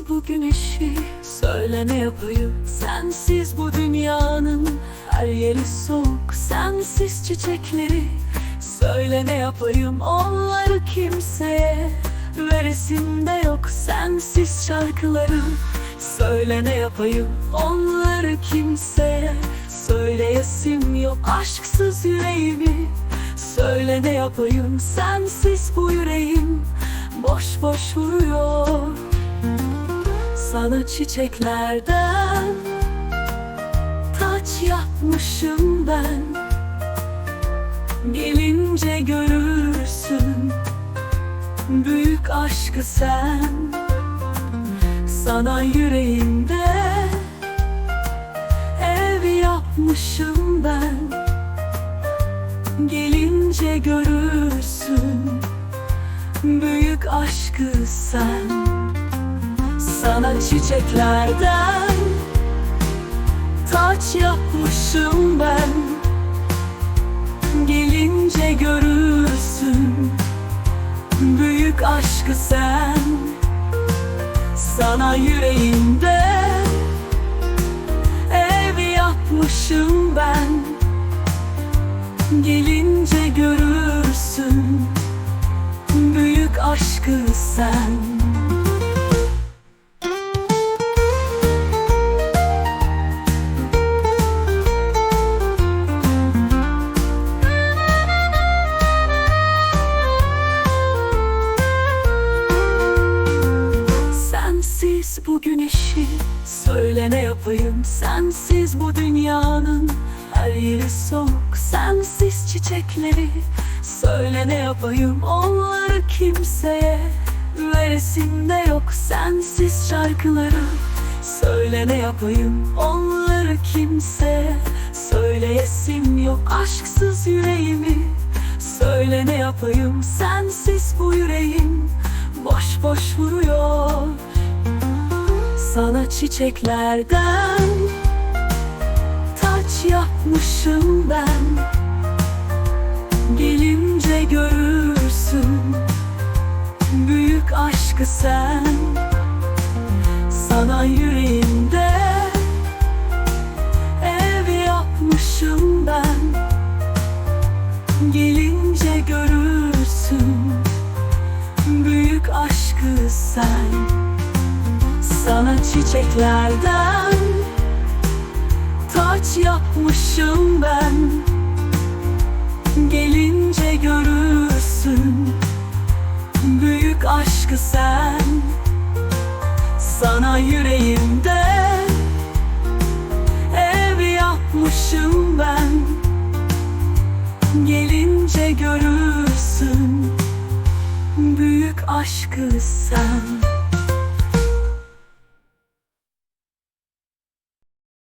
Sensiz bu güneşi söyle ne yapayım. Sensiz bu dünyanın her yeri soğuk. Sensiz çiçekleri söyle ne yapayım. Onları kimseye veresim de yok. Sensiz şarkıları söyle ne yapayım. Onları kimseye söyleyesim yok. Aşksız yüreğimi söyle ne yapayım. Sensiz bu yüreğim boş boş vuruyor Sana çiçeklerden taç yapmışım ben. Gelince görürsün büyük aşkı sen. Sana yüreğimde ev yapmışım ben. Gelince görürsün büyük aşkı sen Sana çiçeklerden taç yapmışım ben. Gelince görürsün büyük aşkı sen. Sana yüreğimde ev yapmışım ben. Gelince görürsün büyük aşkı sen Sensiz bu güneşi söyle ne yapayım? Sensiz bu dünyanın her yeri soğuk. Sensiz çiçekleri söyle ne yapayım? Onları kimseye veresim de yok. Sensiz şarkıları söyle ne yapayım? Onları kimseye söyleyesim yok. Aşksız yüreğimi söyle ne yapayım? Sensiz bu yüreğim boş boş vuruyor Sana çiçeklerden taç yapmışım ben. Gelince görürsün büyük aşkı sen. Sana yüreğimde ev yapmışım ben. Gelince görürsün büyük aşkı sen Sana çiçeklerden. Taç yapmışım ben. Gelince görürsün. Büyük aşkı sen. Sana yüreğimde ev yapmışım ben. Gelince görürsün. Büyük aşkı sen